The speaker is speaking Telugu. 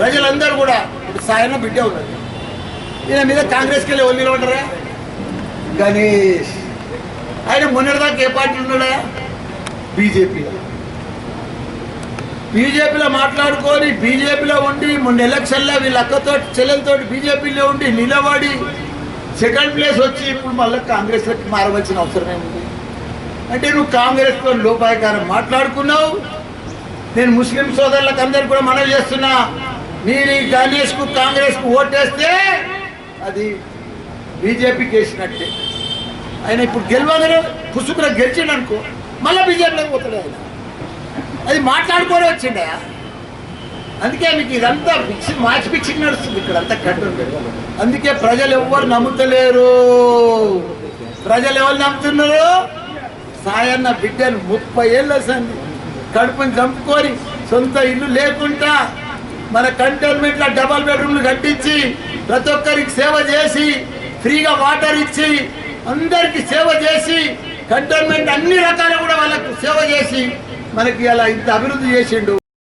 ప్రజలందరూ కూడా ఇప్పుడు సాయన బిడ్డ ఉన్నది ఈయన మీద కాంగ్రెస్కి వెళ్ళి ఒళ్ళు ఉంటారా గణేష్. ఆయన మొన్నటిదాకా ఏ పార్టీ ఉన్నాడా? బీజేపీలో బీజేపీలో మాట్లాడుకొని బీజేపీలో ఉండి మొన్న ఎలక్షన్లో వీళ్ళ అక్కతో చెల్లెలతో బీజేపీలో ఉండి నిలబడి సెకండ్ ప్లేస్ వచ్చి ఇప్పుడు మళ్ళీ కాంగ్రెస్లోకి మారవలసిన అవసరం ఏముంది? అంటే నువ్వు కాంగ్రెస్తో లోపాయకారం మాట్లాడుకున్నావు. నేను ముస్లిం సోదరులకు అందరికి కూడా మనవి చేస్తున్నా. మీరు ఈ గణేష్కు కాంగ్రెస్కు ఓటేస్తే అది బీజేపీకి వేసినట్టే ఆయన ఇప్పుడు గెలవగానే పుసుకులో గెలిచిండు అనుకో మళ్ళీ బీజేపీలోకి పోతాడు ఆయన. అది మాట్లాడుకొని వచ్చిండే? అందుకే మీకు ఇదంతా పిక్సింగ్ మ్యాచ్ పిక్సింగ్ నడుస్తుంది ఇక్కడ అంతా కట్టు. అందుకే ప్రజలు ఎవ్వరు నమ్ముతలేరు. ప్రజలు ఎవరు నమ్ముతున్నారు? సాయన్న బిడ్డలు ముప్పై ఏళ్ళు వస్తుంది కడుపుని చంపుకొని సొంత ఇల్లు లేకుండా మన కంటోన్మెంట్లో డబల్ బెడ్రూమ్లు కట్టించి ప్రతి ఒక్కరికి సేవ చేసి ఫ్రీగా వాటర్ ఇచ్చి అందరికి సేవ చేసి కంటోన్మెంట్ అన్ని రకాలు కూడా వాళ్ళకు సేవ చేసి మనకి అలా ఇంత అభివృద్ధి చేసిండు.